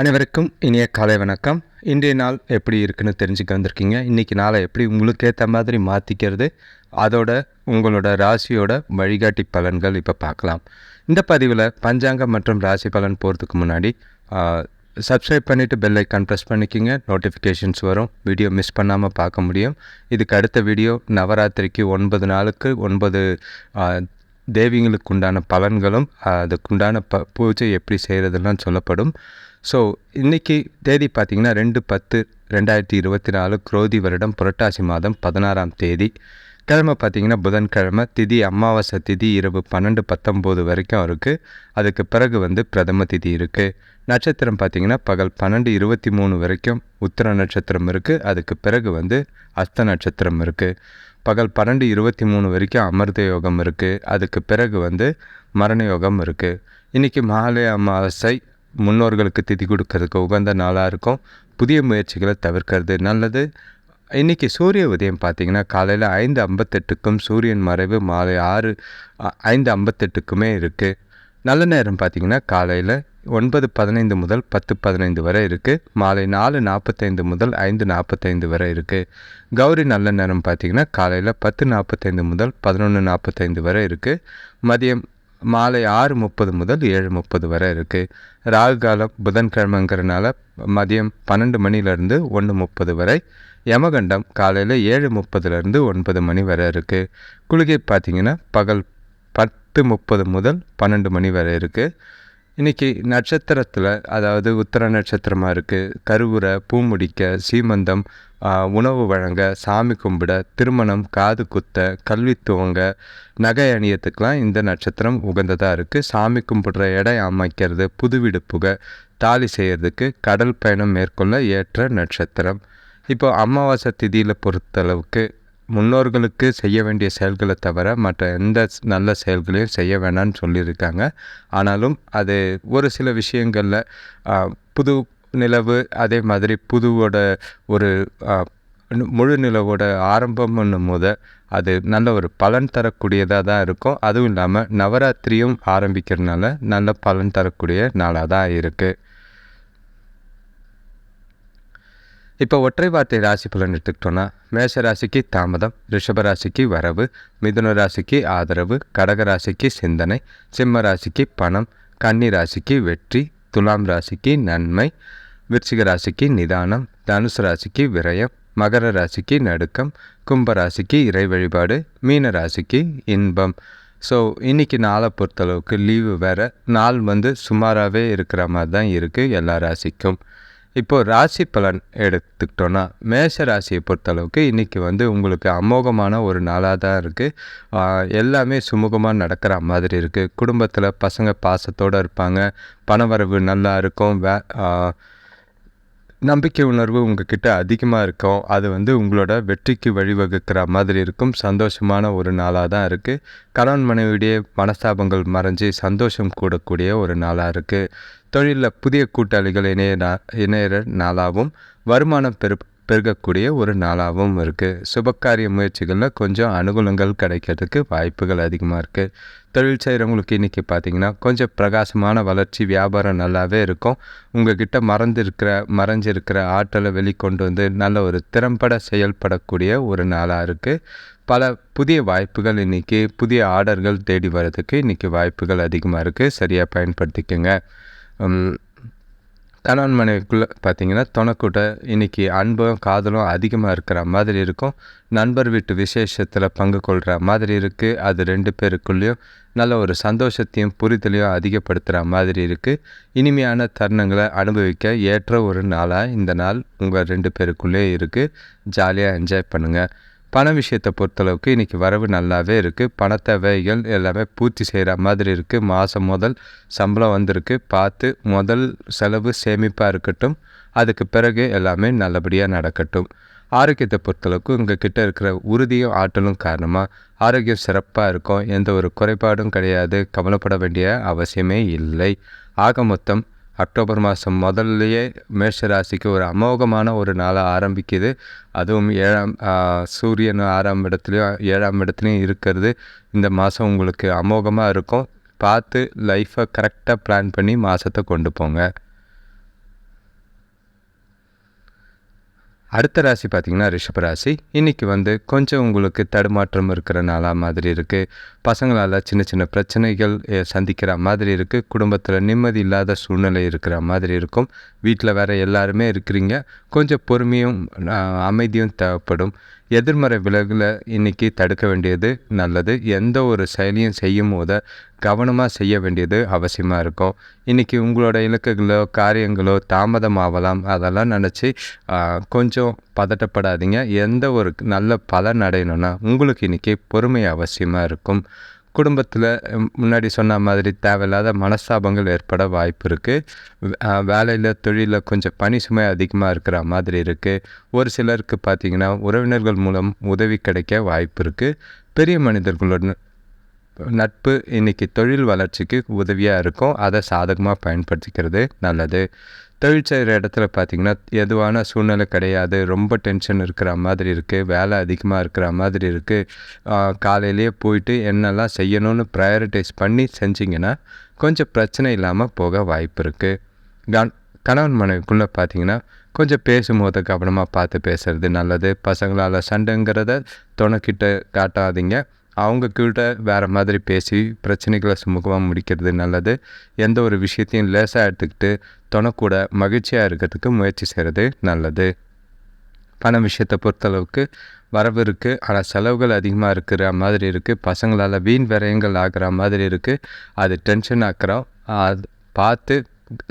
அனைவருக்கும் இனிய காலை வணக்கம். இன்றைய நாள் எப்படி இருக்குன்னு தெரிஞ்சுக்க வந்திருக்கீங்க. இன்றைக்கி நாளை எப்படி உங்களுக்கு ஏற்ற மாதிரி மாற்றிக்கிறது அதோட உங்களோட ராசியோட வழிகாட்டி பலன்கள் இப்போ பார்க்கலாம். இந்த பதிவில் பஞ்சாங்கம் மற்றும் ராசி பலன் போகிறதுக்கு முன்னாடி சப்ஸ்கிரைப் பண்ணிவிட்டு பெல் ஐக்கான் ப்ரெஸ் பண்ணிக்கிங்க. நோட்டிஃபிகேஷன்ஸ் வரும். வீடியோ மிஸ் பண்ணாமல் பார்க்க முடியும். இதுக்கு அடுத்த வீடியோ நவராத்திரிக்கு ஒன்பது நாளுக்கு ஒன்பது தேவிங்களுக்கு உண்டான பலன்களும் அதுக்குண்டான ப பூஜை எப்படி செய்கிறதுலாம் சொல்லப்படும். ஸோ இன்றைக்கி தேதி பார்த்திங்கன்னா ரெண்டு பத்து ரெண்டாயிரத்தி இருபத்தி நாலு குரோதி வருடம் புரட்டாசி மாதம் பதினாறாம் தேதி. கிழமை பார்த்திங்கன்னா புதன்கிழமை திதி அமாவாசை திதி இரவு பன்னெண்டு பத்தொம்போது வரைக்கும் இருக்குது அதுக்கு பிறகு வந்து பிரதம திதி இருக்குது நட்சத்திரம் பார்த்திங்கன்னா பகல் பன்னெண்டு இருபத்தி மூணு வரைக்கும் உத்திர நட்சத்திரம் இருக்குது அதுக்கு பிறகு வந்து அஸ்த நட்சத்திரம் இருக்குது பகல் பன்னெண்டு இருபத்தி மூணு வரைக்கும் அமிர்த யோகம் இருக்குது அதுக்கு பிறகு வந்து மரண யோகம் இருக்குது இன்றைக்கி மாலை அமாவாசை முன்னோர்களுக்கு திதி கொடுக்கறதுக்கு உகந்த நாளாக இருக்கும். புதிய முயற்சிகளை தவிர்க்கிறது நல்லது. இன்றைக்கி சூரிய உதயம் பார்த்திங்கன்னா காலையில் ஐந்து ஐம்பத்தெட்டுக்கும் சூரியன் மறைவு மாலை ஆறு அ- ஐந்து ஐம்பத்தெட்டுக்குமே இருக்குது நல்ல நேரம் பார்த்திங்கன்னா காலையில் ஒன்பது பதினைந்து முதல் பத்து பதினைந்து வரை இருக்குது மாலை நாலு நாற்பத்தைந்து முதல் ஐந்து நாற்பத்தைந்து வரை இருக்குது கௌரி நல்ல நேரம் பார்த்திங்கன்னா காலையில் பத்து நாற்பத்தைந்து முதல் பதினொன்று நாற்பத்தைந்து வரை இருக்குது மதியம் மாலை ஆறு முப்பது முதல் ஏழு முப்பது வரை இருக்குது ராகு காலம் புதன்கிழமைங்கிறனால மதியம் பன்னெண்டு மணிலேருந்து ஒன்று முப்பது வரை. யமகண்டம் காலையில் ஏழு முப்பதுலேருந்து ஒன்பது மணி வரை இருக்குது குளிகை பார்த்திங்கன்னா பகல் பத்து முப்பது முதல் பன்னெண்டு மணி வரை இருக்குது இன்றைக்கி நட்சத்திரத்தில் அதாவது உத்தர நட்சத்திரமாக இருக்குது கருவுரை பூமுடிக்க சீமந்தம் உணவு வழங்க சாமி கும்பிட திருமணம் காது குத்த கல்வி துவங்க நகை அணியத்துக்கெலாம் இந்த நட்சத்திரம் உகந்ததாக இருக்குது சாமி கும்பிடுற இடம் அமைக்கிறது புது வீடு தாலி செய்கிறதுக்கு கடல் பயணம் மேற்கொள்ள ஏற்ற நட்சத்திரம். இப்போ அமாவாசை திதியில் பொறுத்தளவுக்கு முன்னோர்களுக்கு செய்ய வேண்டிய செயல்களை தவிர மற்ற எந்த நல்ல செயல்களையும் செய்ய வேணாம்னு சொல்லியிருக்காங்க. ஆனாலும் அது ஒரு சில விஷயங்களில் புது நிலவு அதே மாதிரி புதுவோட ஒரு முழு நிலவோட ஆரம்பம்னும் போது அது நல்ல ஒரு பலன் தரக்கூடியதாக தான் இருக்கும். அதுவும் இல்லாமல் நவராத்திரியும் ஆரம்பிக்கிறதுனால நல்ல பலன் தரக்கூடிய நாளாக தான் இருக்குது இப்போ ஒற்றை வார்த்தை ராசி பலன் எடுத்துக்கிட்டோன்னா மேஷ ராசிக்கு தாமதம் ரிஷப ராசிக்கு வரவு மிதுன ராசிக்கு ஆதரவு கடக ராசிக்கு சிந்தனை சிம்ம ராசிக்கு பணம் கன்னி ராசிக்கு வெற்றி துலாம் ராசிக்கு நன்மை விருச்சிக ராசிக்கு நிதானம் தனுசு ராசிக்கு விரயம் மகர ராசிக்கு நடுக்கம் கும்ப ராசிக்கு இறை வழிபாடு மீன ராசிக்கு இன்பம். ஸோ இன்றைக்கி நாளை பொறுத்தளவுக்கு லீவு வேறு. நாள் வந்து சுமாராகவே இருக்கிற மாதிரி தான் இருக்குது எல்லா ராசிக்கும். இப்போது ராசி பலன் எடுத்துக்கிட்டோன்னா மேஷ ராசியை பொறுத்தளவுக்கு இன்றைக்கி வந்து உங்களுக்கு அமோகமான ஒரு நாளாக தான் இருக்குது எல்லாமே சுமூகமாக நடக்கிற மாதிரி இருக்குது குடும்பத்தில் பசங்க பாசத்தோடு இருப்பாங்க. பணவரவு நல்லா இருக்கும். வே நம்பிக்கை உணர்வு உங்ககிட்ட அதிகமாக இருக்கும். அது வந்து உங்களோட வெற்றிக்கு வழிவகுக்கிற மாதிரி இருக்கும். சந்தோஷமான ஒரு நாளாக தான் இருக்குது கணவன் மனைவியுடைய மனஸ்தாபங்கள் மறைஞ்சு சந்தோஷம் கூடக்கூடிய ஒரு நாளாக இருக்குது தொழிலில் புதிய கூட்டாளிகள் இணைய நா- இணையிற நாளாகவும் வருமானம் பெரு பெருகக்கூடிய ஒரு நாளாகவும் இருக்குது சுபக்காரிய முயற்சிகளில் கொஞ்சம் அனுகூலங்கள் கிடைக்கிறதுக்கு வாய்ப்புகள் அதிகமாக இருக்குது தொழில் செய்கிறவங்களுக்கு இன்றைக்கி பார்த்தீங்கன்னா கொஞ்சம் பிரகாசமான வளர்ச்சி வியாபாரம் நல்லாவே இருக்கும். உங்கள்கிட்ட மறந்துருக்கிற மறைஞ்சிருக்கிற ஆற்றலை வெளிக்கொண்டு வந்து நல்ல ஒரு திறம்பட செயல்படக்கூடிய ஒரு நாளாக இருக்குது பல புதிய வாய்ப்புகள் இன்றைக்கி புதிய ஆர்டர்கள் தேடி வர்றதுக்கு இன்றைக்கி வாய்ப்புகள் அதிகமாக இருக்குது சரியாக பயன்படுத்திக்கோங்க. கணவன் மனைவிக்குள்ளே பார்த்தீங்கன்னா துணைக்கூட்ட இன்றைக்கி அன்பும் காதலும் அதிகமாக இருக்கிற மாதிரி இருக்கும். நண்பர் வீட்டு விசேஷத்தில் பங்கு கொள்கிற மாதிரி இருக்குது அது ரெண்டு பேருக்குள்ளேயும் நல்ல ஒரு சந்தோஷத்தையும் புரிதலையும் அதிகப்படுத்துகிற மாதிரி இருக்குது இனிமையான தருணங்களை அனுபவிக்க ஏற்ற ஒரு நாளாக இந்த நாள் உங்கள் ரெண்டு பேருக்குள்ளேயே இருக்குது ஜாலியாக என்ஜாய் பண்ணுங்கள் பண விஷயத்தை பொறுத்தளவுக்கு இன்றைக்கி வரவு நல்லாவே இருக்குது பண தேவைகள் எல்லாமே பூர்த்தி செய்கிற மாதிரி இருக்குது மாதம் முதல் சம்பளம் வந்திருக்கு. பார்த்து முதல் செலவு சேமிப்பாக இருக்கட்டும். அதுக்கு பிறகு எல்லாமே நல்லபடியாக நடக்கட்டும். ஆரோக்கியத்தை பொறுத்தளவுக்கு உங்கள் கிட்டே இருக்கிற உறுதியும் ஆற்றலும் காரணமாக ஆரோக்கியம் சிறப்பாக இருக்கும். எந்த ஒரு குறைபாடும் கிடையாது. கவலைப்பட வேண்டிய அவசியமே இல்லை. ஆக மொத்தம் அக்டோபர் மாதம் முதல்லையே மேஷ ராசிக்கு ஒரு அமோகமான ஒரு நாளாக ஆரம்பிக்குது. அதுவும் ஏழாம் சூரியன் ஆறாம் இடத்துலையும் ஏழாம் இடத்துலையும் இருக்கிறது. இந்த மாதம் உங்களுக்கு அமோகமாக இருக்கும். பார்த்து லைஃப்பை கரெக்டாக பிளான் பண்ணி மாதத்தை கொண்டு போங்க. அடுத்த ராசி பார்த்திங்கன்னா ரிஷபராசி இன்றைக்கி வந்து கொஞ்சம் உங்களுக்கு தடுமாற்றம் இருக்கிற நாளாக மாதிரி இருக்குது பசங்களால் சின்ன சின்ன பிரச்சனைகள் சந்திக்கிற மாதிரி இருக்குது குடும்பத்தில் நிம்மதி இல்லாத சூழ்நிலை இருக்கிற மாதிரி இருக்கும். வீட்டில் வேறு எல்லாருமே இருக்கிறீங்க. கொஞ்சம் பொறுமையும் அமைதியும் தேவைப்படும். எதிர்மறை விலகலை இன்றைக்கி தடுக்க வேண்டியது நல்லது. எந்த ஒரு செயலியும் செய்யும் போது கவனமாக செய்ய வேண்டியது அவசியமாக இருக்கும். இன்றைக்கி உங்களோட இலக்குகளோ காரியங்களோ தாமதமாகலாம் அதெல்லாம் நினச்சி கொஞ்சம் பதட்டப்படாதீங்க. எந்த ஒரு நல்ல பலன் அடையணும்னா உங்களுக்கு இன்றைக்கி பொறுமை அவசியமாக இருக்கும். குடும்பத்தில் முன்னாடி சொன்ன மாதிரி தேவையில்லாத மனஸ்தாபங்கள் ஏற்பட வாய்ப்பு இருக்குது வேலையில் தொழிலில் கொஞ்சம் பணி சுமை அதிகமாக இருக்கிற மாதிரி இருக்குது ஒரு சிலருக்கு பார்த்திங்கன்னா உறவினர்கள் மூலம் உதவி கிடைக்க வாய்ப்பு இருக்குது பெரிய மனிதர்களோட நட்பு இன்னைக்கு தொழில் வளர்ச்சிக்கு உதவியாக இருக்கும். அதை சாதகமாக பயன்படுத்திக்கிறது நல்லது. தொழில் செய்கிற இடத்துல பார்த்திங்கன்னா எதுவான சூழ்நிலை கிடையாது. ரொம்ப டென்ஷன் இருக்கிற மாதிரி இருக்குது வேலை அதிகமாக இருக்கிற மாதிரி இருக்குது காலையிலேயே போயிட்டு என்னெல்லாம் செய்யணும்னு ப்ரையாரிட்டைஸ் பண்ணி செஞ்சிங்கன்னா கொஞ்சம் பிரச்சனை இல்லாமல் போக வாய்ப்பு இருக்குது கன் கணவன் மனைவிக்குள்ளே பார்த்தீங்கன்னா கொஞ்சம் பேசும்போது கவனமாக பார்த்து பேசுறது நல்லது. பசங்களால் சண்டைங்கிறத துணைக்கிட்ட காட்டாதீங்க. அவங்க கிட்ட வேறு மாதிரி பேசி பிரச்சனைகளை சுமூகமாக முடிக்கிறது நல்லது. எந்த ஒரு விஷயத்தையும் லேசாக எடுத்துக்கிட்டு தொனக்கூட மகிழ்ச்சியாக இருக்கிறதுக்கு முயற்சி செய்கிறது நல்லது. பண விஷயத்தை பொறுத்தளவுக்கு வரவு இருக்குது ஆனால் செலவுகள் அதிகமாக இருக்கிற மாதிரி இருக்குது பசங்களால் வீண் விரயங்கள் ஆகிற மாதிரி இருக்குது அது டென்ஷன் ஆக்கிறோம் அது பார்த்து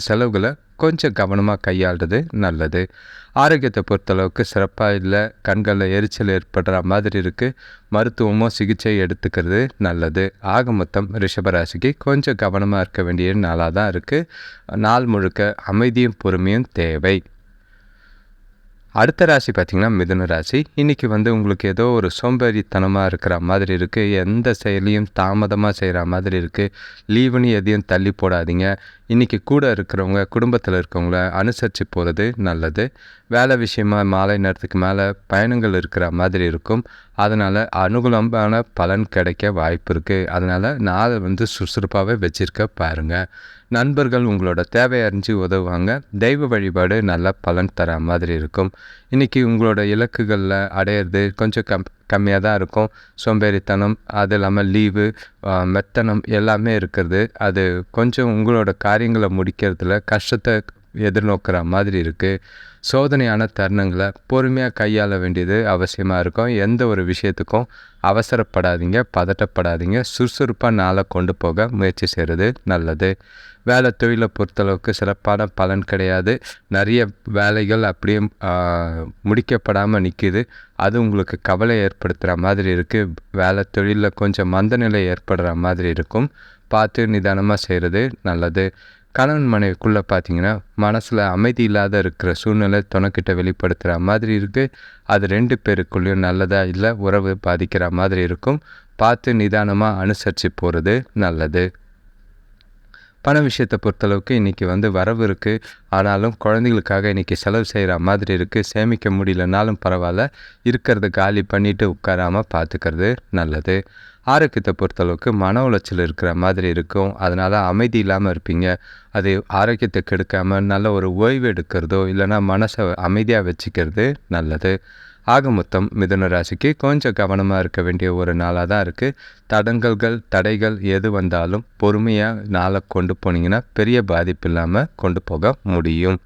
செலவுகளை கொஞ்சம் கவனமாக கையாளுறது நல்லது. ஆரோக்கியத்தை பொறுத்தளவுக்கு சிறப்பாக இல்லை கண்களில் எரிச்சல் ஏற்படுற மாதிரி இருக்குது மருத்துவமோ சிகிச்சை எடுத்துக்கிறது நல்லது. ஆக மொத்தம் ரிஷபராசிக்கு கொஞ்சம் கவனமாக இருக்க வேண்டிய நாளாக தான் இருக்குது நாள் முழுக்க அமைதியும் பொறுமையும் தேவை. அடுத்த ராசி பார்த்திங்கன்னா மிதுன ராசி. இன்றைக்கி வந்து உங்களுக்கு ஏதோ ஒரு சோம்பேறித்தனமாக இருக்கிற மாதிரி இருக்குது எந்த செயலையும் தாமதமாக செய்கிற மாதிரி இருக்குது லீவுன்னு எதையும் தள்ளி போடாதீங்க. இன்றைக்கி கூட இருக்கிறவங்க குடும்பத்தில் இருக்கவங்கள அனுசரித்து போகிறது நல்லது. வேலை விஷயமா மாலை நேரத்துக்கு மேலே பயணங்கள் இருக்கிற மாதிரி இருக்கும். அதனால் அனுகூலமான பலன் கிடைக்க வாய்ப்பு இருக்குது அதனால் நாளை வந்து சுறுசுறுப்பாகவே வச்சுருக்க பாருங்கள் நண்பர்கள் உங்களோட தேவை அறிஞ்சு உதவுவாங்க. தெய்வ வழிபாடு நல்ல பலன் தர மாதிரி இருக்கும். இன்றைக்கி உங்களோட இலக்குகளில் அடையிறது கொஞ்சம் கம் கம்மியாக தான் இருக்கும். சோம்பேறித்தனம் அது இல்லாமல் லீவு மெத்தனம் எல்லாமே இருக்கிறது அது கொஞ்சம் உங்களோட காரியங்களை முடிக்கிறதுல கஷ்டத்தை எதிர்நோக்கிற மாதிரி இருக்குது சோதனையான தருணங்களை பொறுமையாக கையாள வேண்டியது அவசியமாக இருக்கும். எந்த ஒரு விஷயத்துக்கும் அவசரப்படாதீங்க பதட்டப்படாதீங்க. சுறுசுறுப்பாக நாளை கொண்டு போக முயற்சி செய்கிறது நல்லது. வேலை தொழிலை பொறுத்தளவுக்கு சிறப்பான பலன் கிடையாது. நிறைய வேலைகள் அப்படியே முடிக்கப்படாமல் நிற்கிது அது உங்களுக்கு கவலை ஏற்படுத்துகிற மாதிரி இருக்குது வேலை தொழிலில் கொஞ்சம் மந்தநிலை ஏற்படுற மாதிரி இருக்கும். பார்த்து நிதானமாக செய்கிறது நல்லது. கணவன் மனைவிக்குள்ளே பார்த்தீங்கன்னா மனசில் அமைதி இல்லாத இருக்கிற சூழ்நிலை துணைக்கிட்ட வெளிப்படுத்துகிற மாதிரி இருக்குது அது ரெண்டு பேருக்குள்ளேயும் நல்லதாக இல்லை உறவு பாதிக்கிற மாதிரி இருக்கும். பார்த்து நிதானமாக அனுசரித்து போகிறது நல்லது. பண விஷயத்தை பொறுத்தளவுக்கு இன்றைக்கி வந்து வரவு இருக்குது ஆனாலும் குழந்தைகளுக்காக இன்றைக்கி செலவு செய்கிற மாதிரி இருக்குது சேமிக்க முடியலனாலும் பரவாயில்ல. இருக்கிறத காலி பண்ணிவிட்டு உட்காராமல் பார்த்துக்கிறது நல்லது. ஆரோக்கியத்தை பொறுத்தளவுக்கு மன உளைச்சல் இருக்கிற மாதிரி இருக்கும். அதனால் அமைதி இல்லாமல் இருப்பீங்க. அது ஆரோக்கியத்தை கெடுக்காமல் நல்ல ஒரு ஓய்வு எடுக்கிறதோ இல்லைன்னா மனசை அமைதியாக வச்சுக்கிறது நல்லது. ஆக மொத்தம் மிதுன ராசிக்கு கொஞ்சம் கவனமாக இருக்க வேண்டிய ஒரு நாளாக தான் இருக்குது தடங்கல்கள் தடைகள் எது வந்தாலும் பொறுமையாக நாளை கொண்டு போனீங்கன்னா பெரிய பாதிப்பு இல்லாமல் கொண்டு போக முடியும்.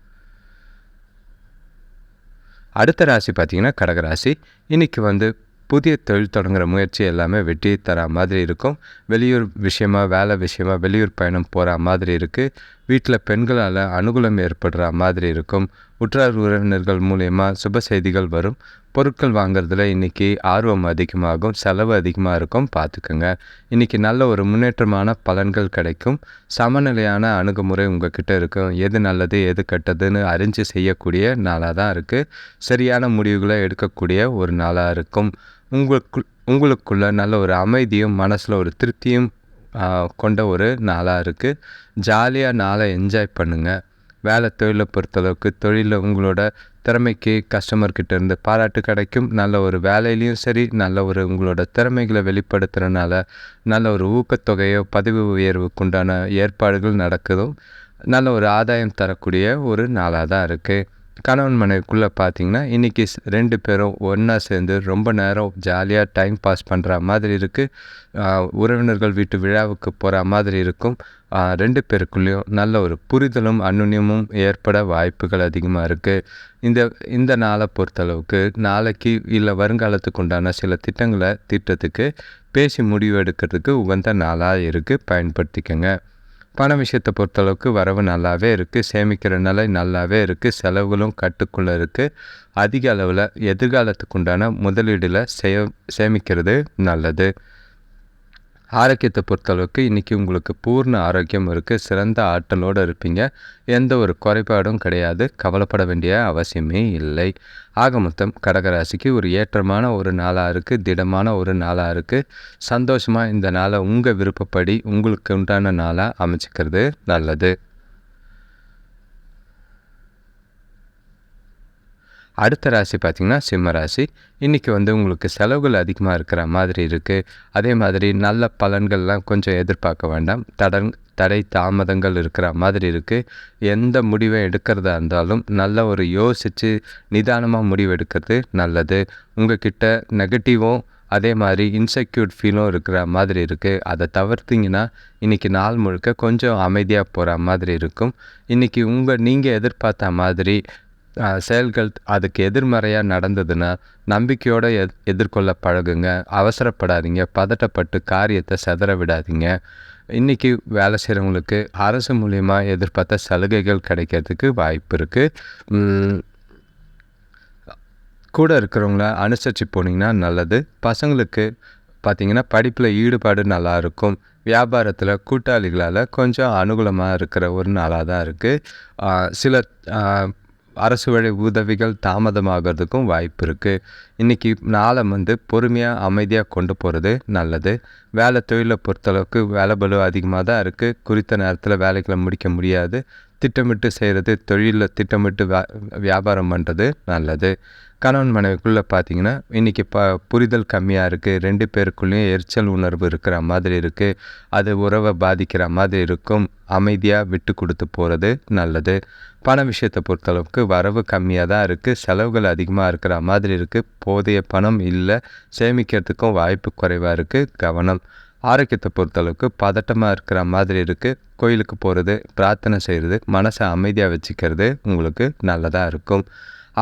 அடுத்த ராசி பார்த்திங்கன்னா கடகராசி. இன்றைக்கி வந்து புதிய தொழில் தொடங்குற முயற்சி எல்லாமே வெற்றியை தர மாதிரி இருக்கும். வெளியூர் விஷயமா வேலை விஷயமா வெளியூர் பயணம் போகிற மாதிரி இருக்குது வீட்டில் பெண்களால் அனுகூலம் ஏற்படுற மாதிரி இருக்கும். உற்றார் உறவினர்கள் மூலயமா சுப செய்திகள் வரும். பொருட்கள் வாங்குறதுல இன்றைக்கி ஆர்வம் அதிகமாகும் செலவு அதிகமாக இருக்கும். பார்த்துக்கோங்க. இன்றைக்கி நல்ல ஒரு முன்னேற்றமான பலன்கள் கிடைக்கும். சமநிலையான அணுகுமுறை உங்ககிட்ட இருக்கும். எது நல்லது எது கெட்டதுன்னு அறிஞ்சு செய்யக்கூடிய நாளாக தான் இருக்குது சரியான முடிவுகளை எடுக்கக்கூடிய ஒரு நாளாக இருக்கும். உங்களுக்கு உங்களுக்குள்ள நல்ல ஒரு அமைதியும் மனசில் ஒரு திருப்தியும் கொண்ட ஒரு நாளாக இருக்குது ஜாலியாக நாளை என்ஜாய் பண்ணுங்கள் வேலை தொழிலை பொறுத்தளவுக்கு தொழிலில் உங்களோட திறமைக்கு கஸ்டமர்கிட்ட இருந்து பாராட்டு கிடைக்கும். நல்ல ஒரு வேலையிலையும் சரி நல்ல ஒரு உங்களோட திறமைகளை வெளிப்படுத்துகிறனால நல்ல ஒரு ஊக்கத்தொகையோ பதவி உயர்வுக்குண்டான ஏற்பாடுகள் நடக்குதும். நல்ல ஒரு ஆதாயம் தரக்கூடிய ஒரு நாளாக தான் இருக்குது கணவன் மனைவிக்குள்ளே பார்த்தீங்கன்னா இன்றைக்கி ரெண்டு பேரும் ஒன்றா சேர்ந்து ரொம்ப நேரம் ஜாலியாக டைம் பாஸ் பண்ணுற மாதிரி இருக்குது உறவினர்கள் வீட்டு விழாவுக்கு போகிற மாதிரி இருக்கும். ரெண்டு பேருக்குள்ளேயும் நல்ல ஒரு புரிதலும் அந்யுன்யமும் ஏற்பட வாய்ப்புகள் அதிகமாக இருக்குது இந்த இந்த நாளை பொறுத்தளவுக்கு நாளைக்கு இல்லை வருங்காலத்துக்கு உண்டான சில திட்டங்களை திட்டத்துக்கு பேசி முடிவு எடுக்கிறதுக்கு உகந்த நாளாக இருக்குது பயன்படுத்திக்கங்க. பண விஷயத்தை பொறுத்தளவுக்கு வரவு நல்லாவே இருக்குது சேமிக்கிற நிலை நல்லாவே இருக்குது செலவுகளும் கட்டுக்குள்ளே இருக்குது அதிக அளவில் எதிர்காலத்துக்கு உண்டான முதலீடில் சே சேமிக்கிறது நல்லது. ஆரோக்கியத்தை பொறுத்தளவுக்கு இன்றைக்கி உங்களுக்கு பூர்ண ஆரோக்கியம் இருக்குது சிறந்த ஆற்றலோடு இருப்பீங்க. எந்த ஒரு குறைபாடும் கிடையாது கவலைப்பட வேண்டிய அவசியமே இல்லை. ஆக மொத்தம் கடகராசிக்கு ஒரு ஏற்றமான ஒரு நாளாக இருக்குது திடமான ஒரு நாளாக இருக்குது சந்தோஷமாக இந்த நாளை உங்கள் விருப்பப்படி உங்களுக்கு உண்டான நாளாக அமைச்சிக்கிறது நல்லது. அடுத்த ராசி பார்த்திங்கன்னா சிம்ம ராசி. இன்றைக்கி வந்து உங்களுக்கு செலவுகள் அதிகமாக இருக்கிற மாதிரி இருக்குது அதே மாதிரி நல்ல பலன்கள்லாம் கொஞ்சம் எதிர்பார்க்க வேண்டாம். தடன் தடை தாமதங்கள் இருக்கிற மாதிரி இருக்குது எந்த முடிவை எடுக்கிறதா இருந்தாலும் நல்ல ஒரு யோசித்து நிதானமாக முடிவு எடுக்கிறது நல்லது. உங்ககிட்ட நெகட்டிவும் அதே மாதிரி இன்செக்யூர்ட் ஃபீலும் இருக்கிற மாதிரி இருக்குது அதை தவிர்த்திங்கன்னா இன்றைக்கி நாள் முழுக்க கொஞ்சம் அமைதியாக போகிற மாதிரி இருக்கும். இன்றைக்கி உங்கள் நீங்கள் எதிர்பார்த்த மாதிரி செயல்கள் அதுக்கு எதிர்மறையாக நடந்ததுன்னா நம்பிக்கையோடு எத் எதிர்கொள்ள பழகுங்க. அவசரப்படாதீங்க. பதட்டப்பட்டு காரியத்தை செதற விடாதீங்க. இன்றைக்கி வேலை செய்கிறவங்களுக்கு அரசு மூலிமா எதிர்பார்த்த சலுகைகள் கிடைக்கிறதுக்கு வாய்ப்பு இருக்குது கூட இருக்கிறவங்கள அனுசரித்து போனீங்கன்னா நல்லது. பசங்களுக்கு பார்த்தீங்கன்னா படிப்பில் ஈடுபாடு நல்லா இருக்கும். வியாபாரத்தில் கூட்டாளிகளால் கொஞ்சம் அனுகூலமாக இருக்கிற ஒரு நாளாக தான் இருக்குது சில அரசு வழி உதவிகள் தாமதமாகிறதுக்கும் வாய்ப்பு இருக்குது இன்றைக்கி நாளை வந்து பொறுமையாக அமைதியாக கொண்டு போகிறது நல்லது. வேலை தொழிலை பொறுத்தளவுக்கு வேலை பலு அதிகமாக தான் இருக்குது குறித்த நேரத்தில் வேலைகளை முடிக்க முடியாது. திட்டமிட்டு செய்கிறது தொழிலில் திட்டமிட்டு வியாபாரம் பண்ணுறது நல்லது. கணவன் மனைவிக்குள்ளே பார்த்தீங்கன்னா இன்றைக்கி ப புரிதல் கம்மியாக இருக்குது ரெண்டு பேருக்குள்ளேயும் எரிச்சல் உணர்வு இருக்கிற மாதிரி இருக்குது அது உறவை பாதிக்கிற மாதிரி இருக்கும். அமைதியாக விட்டு கொடுத்து போகிறது நல்லது. பண விஷயத்தை பொறுத்தளவுக்கு வரவு கம்மியாக தான் இருக்குது செலவுகள் அதிகமாக இருக்கிற மாதிரி இருக்குது போதிய பணம் இல்லை. சேமிக்கிறதுக்கும் வாய்ப்பு குறைவாக இருக்குது கவனம். ஆரோக்கியத்தை பொறுத்தளவுக்கு பதட்டமாக இருக்கிற மாதிரி இருக்குது கோயிலுக்கு போகிறது பிரார்த்தனை செய்கிறது மனசை அமைதியாக வச்சுக்கிறது உங்களுக்கு நல்லதாக இருக்கும்.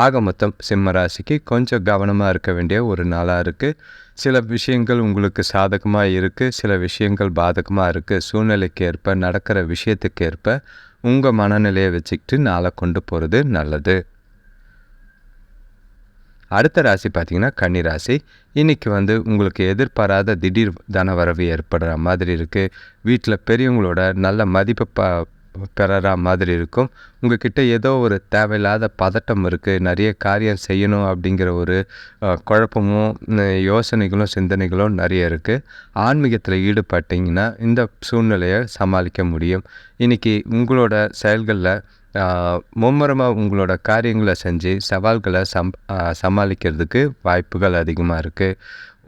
ஆக மொத்தம் சிம்ம ராசிக்கு கொஞ்சம் கவனமாக இருக்க வேண்டிய ஒரு நாளாக இருக்குது சில விஷயங்கள் உங்களுக்கு சாதகமாக இருக்குது சில விஷயங்கள் பாதகமாக இருக்குது சூழ்நிலைக்கு ஏற்ப நடக்கிற விஷயத்துக்கு ஏற்ப உங்கள் மனநிலையை வச்சுக்கிட்டு நாளை கொண்டு போகிறது நல்லது. அடுத்த ராசி பார்த்தீங்கன்னா கன்னி ராசி. இன்றைக்கி வந்து உங்களுக்கு எதிர்பாராத திடீர் தனவரவு ஏற்படுற மாதிரி இருக்குது வீட்டில் பெரியவங்களோட நல்ல மதிப்பு ப பெறறா மாதிரி இருக்கும். உங்ககிட்ட ஏதோ ஒரு தேவையில்லாத பதட்டம் இருக்குது நிறைய காரியம் செய்யணும் அப்படிங்கிற ஒரு குழப்பமும் யோசனைகளும் சிந்தனைகளும் நிறைய இருக்குது ஆன்மீகத்தில் ஈடுபட்டீங்கன்னா இந்த சூழ்நிலையை சமாளிக்க முடியும். இன்றைக்கி உங்களோட செயல்களில் மும்முரமாக உங்களோட காரியங்களை செஞ்சு சவால்களை சம் சமாளிக்கிறதுக்கு வாய்ப்புகள் அதிகமாக இருக்குது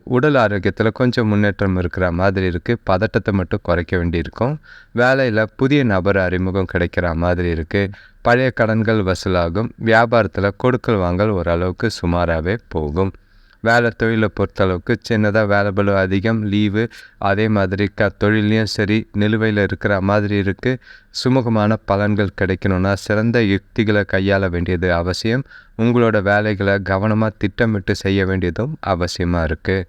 உடல் ஆரோக்கியத்தில் கொஞ்சம் முன்னேற்றம் இருக்கிற மாதிரி இருக்குது பதட்டத்தை மட்டும் குறைக்க வேண்டியிருக்கும். வேலையில் புதிய நபர் அறிமுகம் கிடைக்கிற மாதிரி இருக்குது பழைய கடன்கள் வசூலாகும். வியாபாரத்தில் கொடுக்கல் வாங்கல் ஓரளவுக்கு சுமாராகவே போகும். வேலை தொழிலை பொறுத்தளவுக்கு சின்னதாக வேலை பளு அதிகம் லீவு அதே மாதிரி க தொழிலையும் சரி நிலுவையில் இருக்கிற மாதிரி இருக்குது சுமூகமான பலன்கள் கிடைக்கணும்னா சிறந்த யுக்திகளை கையாள வேண்டியது அவசியம். உங்களோட வேலைகளை கவனமாக திட்டமிட்டு செய்ய வேண்டியதும் அவசியமாக இருக்குது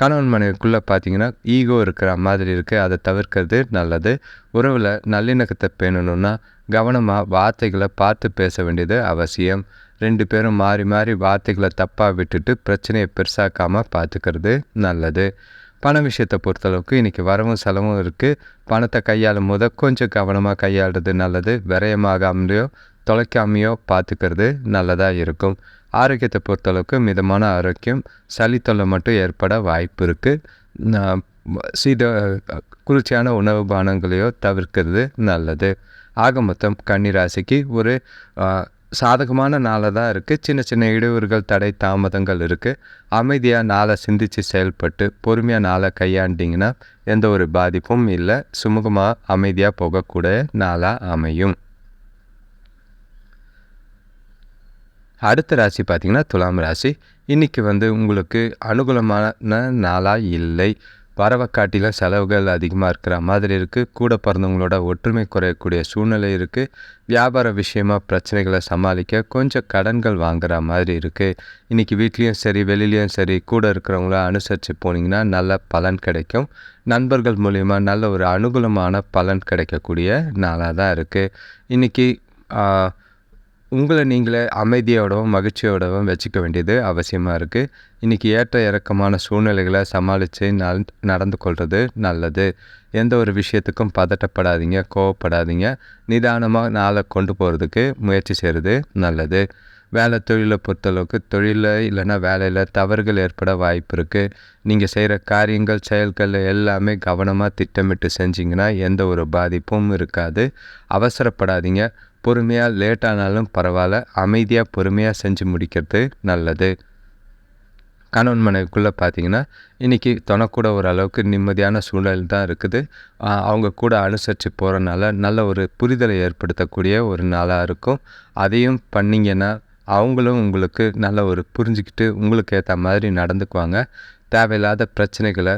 கணவன் மனைவிக்குள்ளே பார்த்தீங்கன்னா ஈகோ இருக்கிற மாதிரி இருக்குது அதை தவிர்க்கிறது நல்லது. உறவில் நல்லிணக்கத்தை பேணணுன்னா கவனமாக வார்த்தைகளை பார்த்து பேச வேண்டியது அவசியம். ரெண்டு பேரும் மாறி மாறி வார்த்தைகளை தப்பாக விட்டுட்டு பிரச்சனையை பெருசாக்காமல் பார்த்துக்கிறது நல்லது. பண விஷயத்தை பொறுத்தளவுக்கு இன்றைக்கி வரவும் செலவும் இருக்குது பணத்தை கையாளும் போது கொஞ்சம் கவனமாக கையாளுறது நல்லது. விரயமாகாமலையோ தொலைக்காமையோ பார்த்துக்கிறது நல்லதாக இருக்கும். ஆரோக்கியத்தை பொறுத்தளவுக்கு மிதமான ஆரோக்கியம் சளி தொல்லை மட்டும் ஏற்பட வாய்ப்பு இருக்குது சீத குளிர்ச்சியான உணவு பானங்களையோ தவிர்க்கிறது நல்லது. ஆக மொத்தம் கன்னிராசிக்கு ஒரு சாதகமான நாளாக தான் இருக்குது சின்ன சின்ன இடையூறுகள் தடை தாமதங்கள் இருக்குது அமைதியாக நாளை சிந்தித்து செயல்பட்டு பொறுமையாக நாளை கையாண்டிங்கன்னா எந்த ஒரு பாதிப்பும் இல்லை. சுமூகமாக அமைதியாக போகக்கூடிய நாளாக அமையும். அடுத்த ராசி பார்த்திங்கன்னா துலாம் ராசி. இன்றைக்கி வந்து உங்களுக்கு அனுகூலமான நாளாக இல்லை. வரவை செலவுகள் அதிகமாக இருக்கிற மாதிரி இருக்குது கூட பிறந்தவங்களோட ஒற்றுமை குறையக்கூடிய சூழ்நிலை இருக்குது வியாபார விஷயமாக பிரச்சனைகளை சமாளிக்க கொஞ்சம் கடன்கள் வாங்குற மாதிரி இருக்குது இன்றைக்கி வீட்லேயும் சரி வெளிலேயும் சரி கூட இருக்கிறவங்கள அனுசரித்து போனீங்கன்னா நல்ல பலன் கிடைக்கும். நண்பர்கள் மூலிமா நல்ல ஒரு அனுகூலமான பலன் கிடைக்கக்கூடிய நாளாக தான் இருக்குது இன்றைக்கி உங்களை நீங்களே அமைதியோடவும் மகிழ்ச்சியோடவும் வச்சுக்க வேண்டியது அவசியமாக இருக்குது இன்றைக்கி ஏற்ற இறக்கமான சூழ்நிலைகளை சமாளித்து நல் நடந்து கொள்வது நல்லது. எந்த ஒரு விஷயத்துக்கும் பதட்டப்படாதீங்க கோவப்படாதீங்க. நிதானமாக நாளை கொண்டு போகிறதுக்கு முயற்சி செய்கிறது நல்லது. வேலை தொழிலை பொறுத்தளவுக்கு தொழிலில் இல்லைன்னா வேலையில் தவறுகள் ஏற்பட வாய்ப்பு இருக்குது நீங்கள் செய்கிற காரியங்கள் செயல்கள் எல்லாமே கவனமாக திட்டமிட்டு செஞ்சிங்கன்னா எந்த ஒரு பாதிப்பும் இருக்காது. அவசரப்படாதீங்க. பொறுமையாக லேட் ஆனாலும் பரவாயில்ல அமைதியாக பொறுமையாக செஞ்சு முடிக்கிறது நல்லது. கணவன் மனைவிக்குள்ளே பார்த்தீங்கன்னா இன்றைக்கி தொணக்கூட ஓரளவுக்கு நிம்மதியான சூழல் தான் இருக்குது. அவங்க கூட அனுசரித்து போகிறனால நல்ல ஒரு புரிதலை ஏற்படுத்தக்கூடிய ஒரு நாளாக இருக்கும். அதையும் பண்ணிங்கன்னா அவங்களும் உங்களுக்கு நல்ல ஒரு புரிஞ்சுக்கிட்டு உங்களுக்கு ஏற்ற மாதிரி நடந்துக்குவாங்க. தேவையில்லாத பிரச்சனைகளை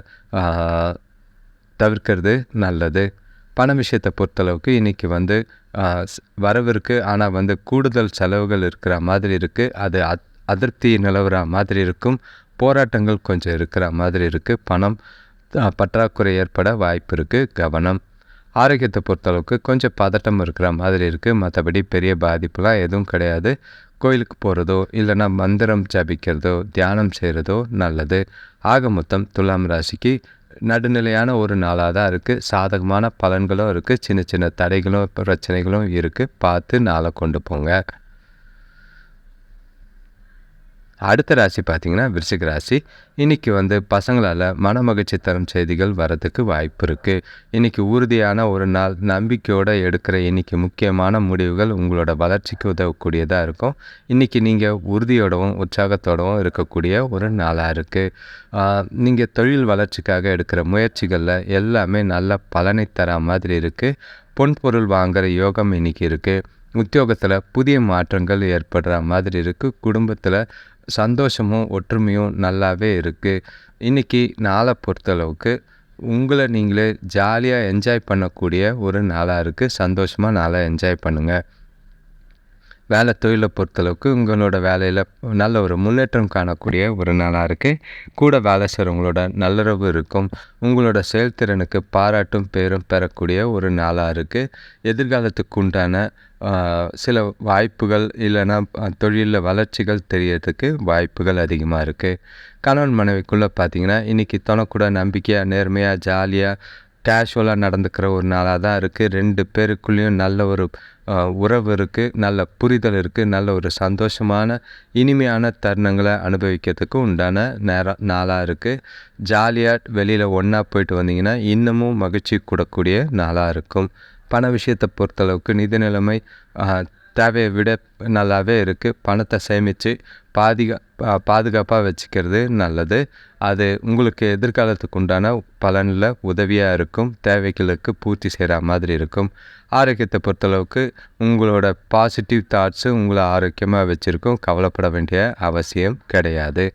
தவிர்க்கிறது நல்லது. பண விஷயத்தை பொறுத்தளவுக்கு இன்றைக்கி வந்து வரவு இருக்குது ஆனால் வந்து கூடுதல் செலவுகள் இருக்கிற மாதிரி இருக்குது அது அத் அதிருப்தி நிலவுற மாதிரி இருக்கும். போராட்டங்கள் கொஞ்சம் இருக்கிற மாதிரி இருக்குது பணம் பற்றாக்குறை ஏற்பட வாய்ப்பு இருக்குது கவனம். ஆரோக்கியத்தை பொறுத்தளவுக்கு கொஞ்சம் பதட்டம் இருக்கிற மாதிரி இருக்குது மற்றபடி பெரிய பாதிப்புலாம் எதுவும் கிடையாது. கோயிலுக்கு போகிறதோ இல்லைன்னா மந்திரம் ஜபிக்கிறதோ தியானம் செய்கிறதோ நல்லது. ஆக மொத்தம் துலாம் ராசிக்கு நடுநிலையான ஒரு நாளாக தான் இருக்குது சாதகமான பலன்களும் இருக்குது சின்ன சின்ன தடைகளும் பிரச்சனைகளும் இருக்குது பார்த்து நாளை கொண்டு போங்க. அடுத்த ராசி பார்த்திங்கன்னா விருச்சிக ராசி. இன்றைக்கி வந்து பசங்களால் மன மகிழ்ச்சி தரும் செய்திகள் வரதுக்கு வாய்ப்பு இருக்குது இன்றைக்கி உறுதியான ஒரு நாள் நம்பிக்கையோடு எடுக்கிற இன்றைக்கி முக்கியமான முடிவுகள் உங்களோட வளர்ச்சிக்கு உதவக்கூடியதாக இருக்கும். இன்றைக்கி நீங்கள் உறுதியோடவும் உற்சாகத்தோடவும் இருக்கக்கூடிய ஒரு நாளாக இருக்குது நீங்கள் தொழில் வளர்ச்சிக்காக எடுக்கிற முயற்சிகளில் எல்லாமே நல்ல பலனை தர மாதிரி இருக்குது பொன்பொருள் வாங்குகிற யோகம் இன்றைக்கி இருக்குது உத்தியோகத்தில் புதிய மாற்றங்கள் ஏற்படுற மாதிரி இருக்குது குடும்பத்தில் சந்தோஷமும் ஒற்றுமையும் நல்லாவே இருக்குது இன்றைக்கி நாளை பொறுத்தளவுக்கு உங்களை நீங்களே ஜாலியாக என்ஜாய் பண்ணக்கூடிய ஒரு நாளாக இருக்குது சந்தோஷமாக நாளை என்ஜாய் பண்ணுங்கள் வேலை தொழிலை பொறுத்தளவுக்கு உங்களோட வேலையில் நல்ல ஒரு முன்னேற்றம் காணக்கூடிய ஒரு நாளாக இருக்குது கூட வேலை செய்கிறவங்களோட நல்லுறவு இருக்கும். உங்களோட செயல்திறனுக்கு பாராட்டும் பேரும் பெறக்கூடிய ஒரு நாளாக இருக்குது எதிர்காலத்துக்கு உண்டான சில வாய்ப்புகள் இல்லைன்னா தொழிலில் வளர்ச்சிகள் தெரியறதுக்கு வாய்ப்புகள் அதிகமாக இருக்குது கணவன் மனைவிக்குள்ளே பார்த்தீங்கன்னா இன்றைக்கி தொணக்கூட நம்பிக்கையாக நேர்மையாக ஜாலியாக கேஷுவலாக நடந்துக்கிற ஒரு நாளாக தான் இருக்குது ரெண்டு பேருக்குள்ளேயும் நல்ல ஒரு உறவு இருக்குது நல்ல புரிதல் இருக்குது நல்ல ஒரு சந்தோஷமான இனிமையான தருணங்களை அனுபவிக்கிறதுக்கு உண்டான நேரம் நாளாக இருக்குது ஜாலியாக வெளியில் ஒன்றா போயிட்டு வந்தீங்கன்னா இன்னமும் மகிழ்ச்சி கூடக்கூடிய நாளாக இருக்கும். பண விஷயத்தை பொறுத்தளவுக்கு நிதி நிலைமை தேவையை விட நல்லாவே இருக்குது பணத்தை சேமித்து பாதிகா பாதுகாப்பாக வச்சுக்கிறது நல்லது. அது உங்களுக்கு எதிர்காலத்துக்கு உண்டான பலனில் உதவியாக இருக்கும். தேவைகளுக்கு பூர்த்தி செய்கிற மாதிரி இருக்கும். ஆரோக்கியத்தை பொறுத்தளவுக்கு உங்களோட பாசிட்டிவ் தாட்ஸு உங்களை ஆரோக்கியமாக வச்சுருக்கும். கவலைப்பட வேண்டிய அவசியம் கிடையாது.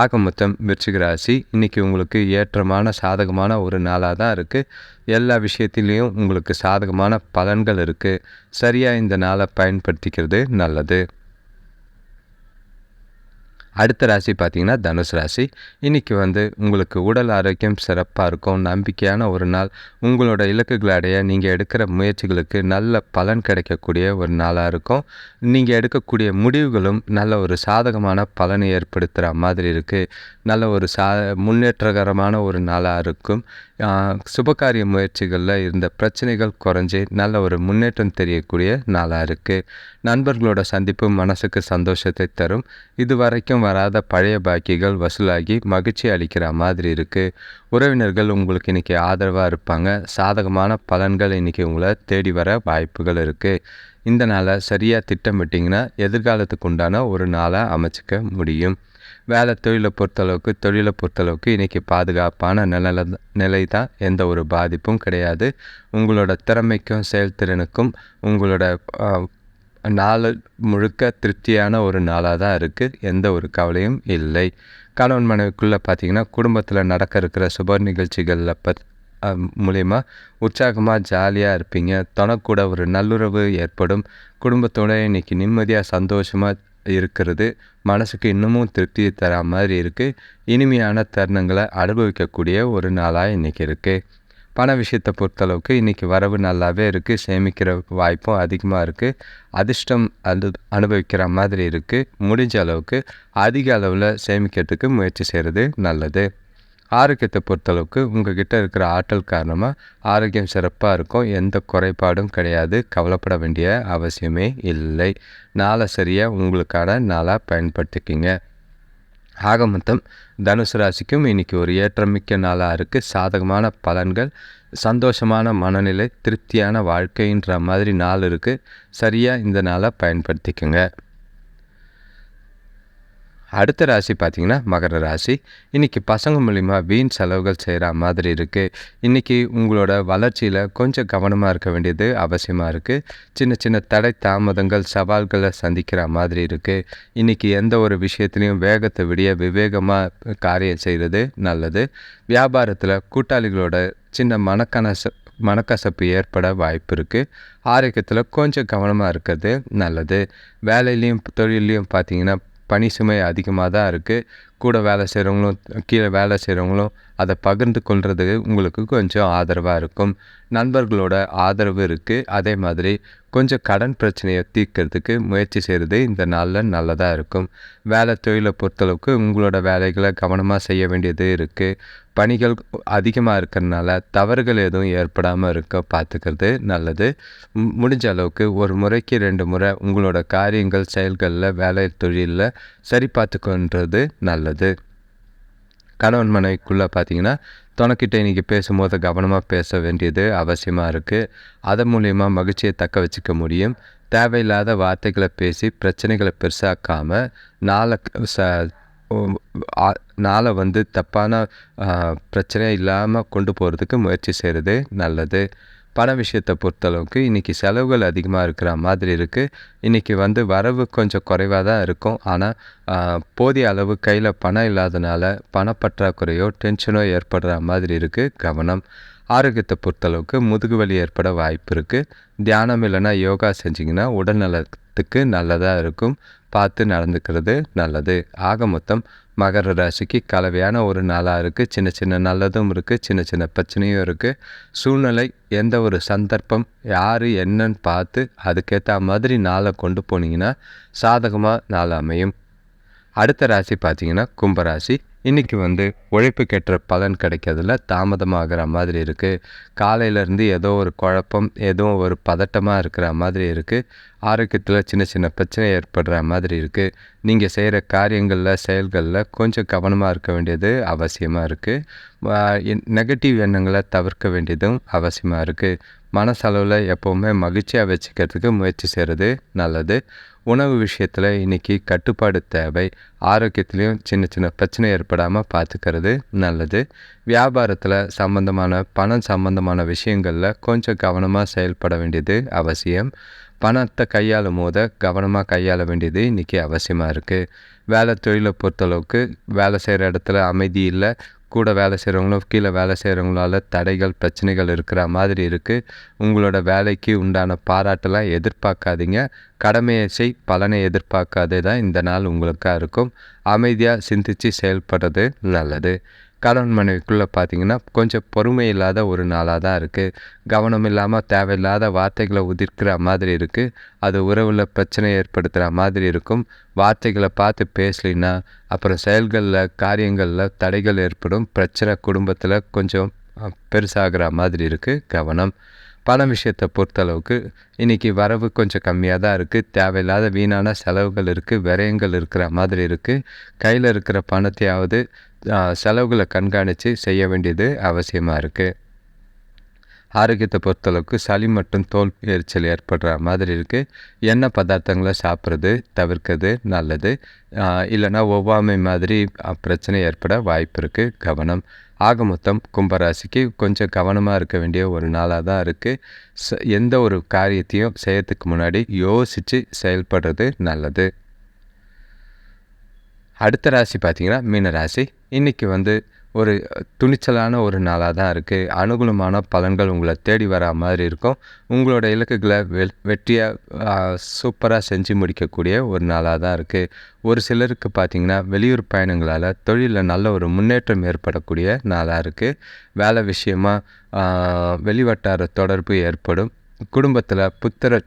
ஆக மொத்தம் விருச்சிக ராசி இன்றைக்கி உங்களுக்கு ஏற்றமான சாதகமான ஒரு நாளாக தான் இருக்குது எல்லா விஷயத்திலையும் உங்களுக்கு சாதகமான பலன்கள் இருக்குது சரியாக இந்த நாளை பயன்படுத்திக்கிறது நல்லது. அடுத்த ராசி பார்த்திங்கன்னா தனுஷ் ராசி. இன்றைக்கி வந்து உங்களுக்கு உடல் ஆரோக்கியம் சிறப்பாக இருக்கும். நம்பிக்கையான ஒரு நாள். உங்களோட இலக்குகளை அடைய நீங்கள் எடுக்கிற முயற்சிகளுக்கு நல்ல பலன் கிடைக்கக்கூடிய ஒரு நாளாக இருக்கும். நீங்கள் எடுக்கக்கூடிய முடிவுகளும் நல்ல ஒரு சாதகமான பலனை ஏற்படுத்துகிற மாதிரி இருக்குது நல்ல ஒரு சா முன்னேற்றகரமான ஒரு நாளாக இருக்கும். சுபகாரிய முயற்சிகளில் இருந்த பிரச்சனைகள் குறைஞ்சி நல்ல ஒரு முன்னேற்றம் தெரியக்கூடிய நாளாக இருக்குது நண்பர்களோட சந்திப்பு மனசுக்கு சந்தோஷத்தை தரும். இது வரைக்கும் வராத பழைய பாக்கிகள் வசூலாகி மகிழ்ச்சி அளிக்கிற மாதிரி இருக்குது உறவினர்கள் உங்களுக்கு இன்றைக்கி ஆதரவாக இருப்பாங்க. சாதகமான பலன்கள் இன்றைக்கி உங்களை தேடி வர வாய்ப்புகள் இருக்குது இந்த நாளை சரியாக திட்டமிட்டிங்கன்னா எதிர்காலத்துக்கு உண்டான ஒரு நாளை அமைச்சிக்க முடியும். வேலை தொழிலை பொறுத்தளவுக்கு தொழிலை பொறுத்தளவுக்கு இன்றைக்கி பாதுகாப்பான நில நிலை தான் எந்த ஒரு பாதிப்பும் கிடையாது. உங்களோட திறமைக்கும் செயல்திறனுக்கும் உங்களோட நாள் முழுக்க திருப்தியான ஒரு நாளாக தான் இருக்குது எந்த ஒரு கவலையும் இல்லை. கணவன் மனைவிக்குள்ளே பார்த்தீங்கன்னா குடும்பத்தில் நடக்க இருக்கிற சுப நிகழ்ச்சிகளில் பத் மூலயமா உற்சாகமாக ஜாலியாக இருப்பீங்க. தனக்கூட ஒரு நல்லுறவு ஏற்படும். குடும்பத்தோட இன்றைக்கி நிம்மதியாக சந்தோஷமாக இருக்கிறது. மனசுக்கு இன்னமும் திருப்தி தர மாதிரி இருக்குது இனிமையான தருணங்களை அனுபவிக்கக்கூடிய ஒரு நாளாக இன்றைக்கி இருக்குது பண விஷயத்தை பொறுத்தளவுக்கு இன்றைக்கி வரவு நல்லாவே இருக்குது சேமிக்கிற வாய்ப்பும் அதிகமாக இருக்குது அதிர்ஷ்டம் அது அனுபவிக்கிற மாதிரி இருக்குது முடிஞ்ச அளவுக்கு அதிக அளவில் சேமிக்கிறதுக்கு முயற்சி செய்கிறது நல்லது. ஆரோக்கியத்தை பொறுத்தளவுக்கு உங்கள் கிட்ட இருக்கிற ஆற்றல் காரணமாக ஆரோக்கியம் சிறப்பாக இருக்கும் எந்த குறைபாடும் கிடையாது கவலைப்பட வேண்டிய அவசியமே இல்லை. நாளை சரியாக உங்களுக்கான நாளாக பயன்படுத்திக்கிங்க. ஆக மொத்தம் தனுசு ராசிக்கும் இன்றைக்கி ஒரு ஏற்றமிக்க நாளாக இருக்குது சாதகமான பலன்கள் சந்தோஷமான மனநிலை திருப்தியான வாழ்க்கைன்ற மாதிரி நாள் இருக்குது சரியாக இந்த நாளை பயன்படுத்திக்கோங்க. அடுத்த ராசி பார்த்திங்கன்னா மகர ராசி. இன்றைக்கி பசங்க மூலிமா வீண் செலவுகள் செய்கிற மாதிரி இருக்குது இன்றைக்கி உங்களோட வளர்ச்சியில் கொஞ்சம் கவனமாக இருக்க வேண்டியது அவசியமாக இருக்குது சின்ன சின்ன தடை தாமதங்கள் சவால்களை சந்திக்கிற மாதிரி இருக்குது இன்றைக்கி எந்த ஒரு விஷயத்துலையும் வேகத்தை விடிய விவேகமாக காரியம் செய்கிறது நல்லது. வியாபாரத்தில் கூட்டாளிகளோட சின்ன மனக்கணச மனக்கசப்பு ஏற்பட வாய்ப்பு இருக்குது ஆரோக்கியத்தில் கொஞ்சம் கவனமாக இருக்கிறது நல்லது. வேலையிலையும் தொழிலையும் பார்த்திங்கன்னா பணி சுமை அதிகமாக தான் இருக்குது கூட வேலை செய்கிறவங்களும் கீழே வேலை செய்கிறவங்களும் அதை பகிர்ந்து கொள்வது உங்களுக்கு கொஞ்சம் ஆதரவாக இருக்கும். நண்பர்களோட ஆதரவு இருக்குது அதே மாதிரி கொஞ்சம் கடன் பிரச்சனையை தீர்க்கறதுக்கு முயற்சி செய்கிறது இந்த நாளில் நல்லதாக இருக்கும். வேலை தொழிலை பொறுத்தளவுக்கு உங்களோட வேலைகளை கவனமாக செய்ய வேண்டியது இருக்குது பணிகள் அதிகமாக இருக்கிறதுனால தவறுகள் எதுவும் ஏற்படாமல் இருக்க பார்த்துக்கிறது நல்லது. முடிஞ்ச அளவுக்கு ஒரு முறைக்கு ரெண்டு முறை உங்களோட காரியங்கள் செயல்களில் வேலை தொழிலில் சரி பார்த்துக்கொன்றது நல்லது. கணவன் மனைவிக்குள்ளே பார்த்தீங்கன்னா துணைக்கிட்ட இன்றைக்கி பேசும்போது கவனமாக பேச வேண்டியது அவசியமாக இருக்குது அதன் மூலயமா மகிழ்ச்சியை தக்க வச்சுக்க முடியும். தேவையில்லாத வார்த்தைகளை பேசி பிரச்சனைகளை பெருசாக்காமல் நாளை ச நாளை வந்து தப்பான பிரச்சனை இல்லாமல் கொண்டு போகிறதுக்கு முயற்சி செய்கிறது நல்லது. பண விஷயத்தை பொறுத்தளவுக்கு இன்றைக்கி செலவுகள் அதிகமாக இருக்கிற மாதிரி இருக்குது இன்றைக்கி வந்து வரவு கொஞ்சம் குறைவாக தான் இருக்கும். ஆனால் போதிய அளவு கையில் பணம் இல்லாதனால பணப்பற்றாக்குறையோ டென்ஷனோ ஏற்படுற மாதிரி இருக்குது கவனம். ஆரோக்கியத்தை பொறுத்தளவுக்கு முதுகு வலி ஏற்பட வாய்ப்பு இருக்குது தியானம் இல்லைன்னா யோகா செஞ்சிங்கன்னா உடல்நலத்துக்கு நல்லதாக இருக்கும். பார்த்து நடந்துக்கிறது நல்லது. ஆக மொத்தம் மகர ராசிக்கு கலவையான ஒரு நாளாக இருக்குது சின்ன சின்ன நல்லதும் இருக்குது சின்ன சின்ன பிரச்சனையும் இருக்குது சூழ்நிலை எந்த ஒரு சந்தர்ப்பம் யார் என்னன்னு பார்த்து அதுக்கேற்ற மாதிரி நாளை கொண்டு போனீங்கன்னா சாதகமாக நாள் அமையும். அடுத்த ராசி பார்த்தீங்கன்னா கும்பராசி. இன்றைக்கி வந்து உழைப்புக்கேற்ற பலன் கிடைக்கிறதுல தாமதமாகிற மாதிரி இருக்குது காலையிலேருந்து ஏதோ ஒரு குழப்பம் ஏதோ ஒரு பதட்டமாக இருக்கிற மாதிரி இருக்குது ஆரோக்கியத்தில் சின்ன சின்ன பிரச்சனை ஏற்படுற மாதிரி இருக்குது நீங்கள் செய்கிற காரியங்களில் செயல்களில் கொஞ்சம் கவனமாக இருக்க வேண்டியது அவசியமாக இருக்குது நெகட்டிவ் எண்ணங்களை தவிர்க்க வேண்டியதும் அவசியமாக இருக்குது மனசளவில் எப்போவுமே மகிழ்ச்சியாக வச்சுக்கிறதுக்கு முயற்சி செய்கிறது நல்லது. உணவு விஷயத்தில் இன்றைக்கி கட்டுப்பாடு தேவை. ஆரோக்கியத்துலேயும் சின்ன சின்ன பிரச்சனை ஏற்படாமல் பார்த்துக்கிறது நல்லது. வியாபாரத்தில் சம்மந்தமான பணம் சம்மந்தமான விஷயங்களில் கொஞ்சம் கவனமாக செயல்பட வேண்டியது அவசியம். பணத்தை கையாளும் போது கவனமாக கையாள வேண்டியது இன்றைக்கி அவசியமாக இருக்குது வேலை தொழிலை பொறுத்தளவுக்கு வேலை செய்கிற இடத்துல அமைதி இல்லை. கூட வேலை செய்கிறவங்களும் கீழே வேலை செய்கிறவங்களால தடைகள் பிரச்சனைகள் இருக்கிற மாதிரி இருக்குது உங்களோட வேலைக்கு உண்டான பாராட்டெல்லாம் எதிர்பார்க்காதீங்க. கடமையை செய் பலனை எதிர்பார்க்காதே தான் இந்த நாள் உங்களுக்காக இருக்கும். அமைதியாக சிந்தித்து செயல்படுறது நல்லது. கணவன் மனைவிக்குள்ளே பார்த்தீங்கன்னா கொஞ்சம் பொறுமை இல்லாத ஒரு நாளாக தான் இருக்குது கவனம் இல்லாமல் தேவையில்லாத வார்த்தைகளை உதிர்க்கிற மாதிரி இருக்குது அது உறவில் பிரச்சனை ஏற்படுத்துகிற மாதிரி இருக்கும். வார்த்தைகளை பார்த்து பேசலின்னா அப்புறம் செயல்களில் காரியங்களில் தடைகள் ஏற்படும். பிரச்சனை குடும்பத்தில் கொஞ்சம் பெருசாகிற மாதிரி இருக்குது கவனம். பண விஷயத்தை பொறுத்தளவுக்கு இன்றைக்கி வரவு கொஞ்சம் கம்மியாக தான் இருக்குது தேவையில்லாத வீணான செலவுகள் இருக்குது விரயங்கள் இருக்கிற மாதிரி இருக்குது கையில் இருக்கிற பணத்தையாவது செலவுகளை கண்காணித்து செய்ய வேண்டியது அவசியமாக இருக்குது ஆரோக்கியத்தை பொறுத்தளவுக்கு சளி மற்றும் தோல் எரிச்சல் ஏற்படுற மாதிரி இருக்குது எண்ணெய் பதார்த்தங்களை சாப்பிட்றது தவிர்க்கிறது நல்லது. இல்லைனா ஒவ்வாமை மாதிரி பிரச்சனை ஏற்பட வாய்ப்பு இருக்குது கவனம். ஆக மொத்தம் கும்பராசிக்கு கொஞ்சம் கவனமாக இருக்க வேண்டிய ஒரு நாளாக தான் இருக்குது ச எந்த ஒரு காரியத்தையும் செய்யறதுக்கு முன்னாடி யோசித்து செயல்படுறது நல்லது. அடுத்த ராசி பார்த்திங்கன்னா மீன ராசி. இன்றைக்கி வந்து ஒரு துணிச்சலான ஒரு நாளாக தான் இருக்குது அனுகூலமான பலன்கள் உங்களை தேடி வரா மாதிரி இருக்கும். உங்களோட இலக்குகளை வெ வெற்றியாக சூப்பராக செஞ்சு முடிக்கக்கூடிய ஒரு நாளாக தான் இருக்குது ஒரு சிலருக்கு பார்த்திங்கன்னா வெளியூர் பயணங்களால் தொழிலில் நல்ல ஒரு முன்னேற்றம் ஏற்படக்கூடிய நாளாக இருக்குது வேலை விஷயமாக வெளிவட்டார தொடர்பு ஏற்படும். குடும்பத்தில் புத்திர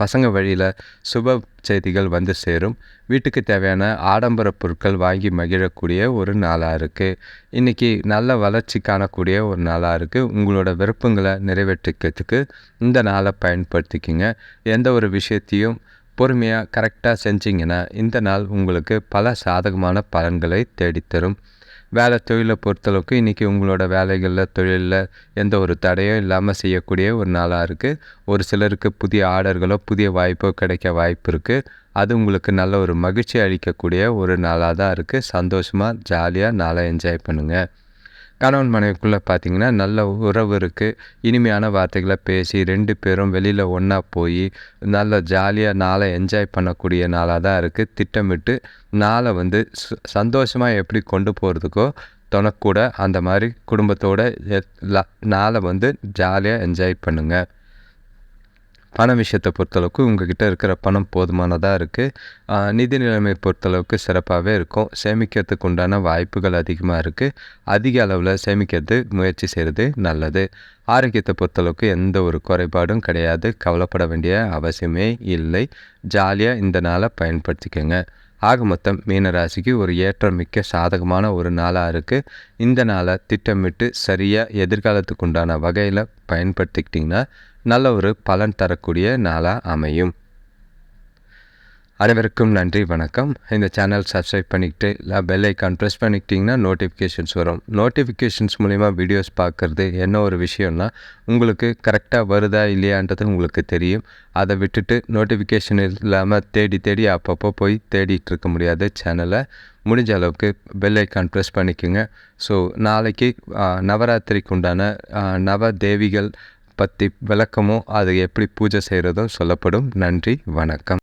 பசங்க வழியில் சுப செய்திகள் வந்து சேரும். வீட்டுக்கு தேவையான ஆடம்பர பொருட்கள் வாங்கி மகிழக்கூடிய ஒரு நாளாக இருக்குது இன்றைக்கி நல்ல வளர்ச்சி காணக்கூடிய ஒரு நாளாக இருக்குது உங்களோட விருப்பங்களை நிறைவேற்றிக்கிறதுக்கு இந்த நாளை பயன்படுத்திக்கிங்க. எந்த ஒரு விஷயத்தையும் பொறுமையாக கரெக்டாக செஞ்சிங்கன்னா இந்த நாள் உங்களுக்கு பல சாதகமான பலன்களை தேடித்தரும். வேலை தொழிலை பொறுத்தளவுக்கு இன்றைக்கி உங்களோட வேலைகளில் தொழிலில் எந்த ஒரு தடையும் இல்லாமல் செய்யக்கூடிய ஒரு நாளாக இருக்குது ஒரு சிலருக்கு புதிய ஆர்டர்களோ புதிய வாய்ப்போ கிடைக்க வாய்ப்பு இருக்குது அது உங்களுக்கு நல்ல ஒரு மகிழ்ச்சி அளிக்கக்கூடிய ஒரு நாளாக தான் இருக்குது சந்தோஷமாக ஜாலியாக நாளை என்ஜாய் பண்ணுங்கள் கணவன் மனைவிக்குள்ளே பார்த்திங்கன்னா நல்ல உறவு இருக்குது இனிமையான வார்த்தைகளை பேசி ரெண்டு பேரும் வெளியில் ஒன்றா போய் நல்ல ஜாலியாக நாளை என்ஜாய் பண்ணக்கூடிய நாளாக தான் இருக்குது திட்டமிட்டு நாளை வந்து சந்தோஷமாக எப்படி கொண்டு போகிறதுக்கோ தொணக்கூட அந்த மாதிரி குடும்பத்தோட நாளை வந்து ஜாலியாக என்ஜாய் பண்ணுங்கள் பண விஷயத்தை பொறுத்தளவுக்கு உங்ககிட்ட இருக்கிற பணம் போதுமானதாக இருக்குது நிதி நிலைமை பொறுத்தளவுக்கு சிறப்பாகவே இருக்கும். சேமிக்கிறதுக்கு உண்டான வாய்ப்புகள் அதிகமாக இருக்குது அதிக அளவில் சேமிக்கிறது முயற்சி செய்கிறது நல்லது. ஆரோக்கியத்தை பொறுத்தளவுக்கு எந்த ஒரு குறைபாடும் கிடையாது. கவலைப்பட வேண்டிய அவசியமே இல்லை. ஜாலியாக இந்த நாளை பயன்படுத்திக்கோங்க. ஆக மொத்தம் மீனராசிக்கு ஒரு ஏற்றம் மிக்க சாதகமான ஒரு நாளாக இருக்குது இந்த நாளை திட்டமிட்டு சரியாக எதிர்காலத்துக்கு உண்டான வகையில் பயன்படுத்திக்கிட்டிங்கன்னா நல்ல ஒரு பலன் தரக்கூடிய நாளாக அமையும். அனைவருக்கும் நன்றி வணக்கம். இந்த சேனல் சப்ஸ்கிரைப் பண்ணிக்கிட்டு இல்லை பெல் ஐக்கான் ப்ரெஸ் பண்ணிக்கிட்டிங்கன்னா நோட்டிஃபிகேஷன்ஸ் வரும். நோட்டிஃபிகேஷன்ஸ் மூலிமா வீடியோஸ் பார்க்குறது என்ன ஒரு விஷயம்னா உங்களுக்கு கரெக்டாக வருதா இல்லையான்றது உங்களுக்கு தெரியும். அதை விட்டுட்டு நோட்டிஃபிகேஷன் இல்லாமல் தேடி தேடி அப்பப்போ போய் தேடிட்டு இருக்க முடியாது சேனலை முடிஞ்ச அளவுக்கு பெல் ஐக்கான் ப்ரெஸ் பண்ணிக்கோங்க. ஸோ நாளைக்கு நவராத்திரிக்கு உண்டான நவ தேவிகள் பற்றி விளக்கமும் அதை எப்படி பூஜை செய்கிறதும் சொல்லப்படும். நன்றி வணக்கம்.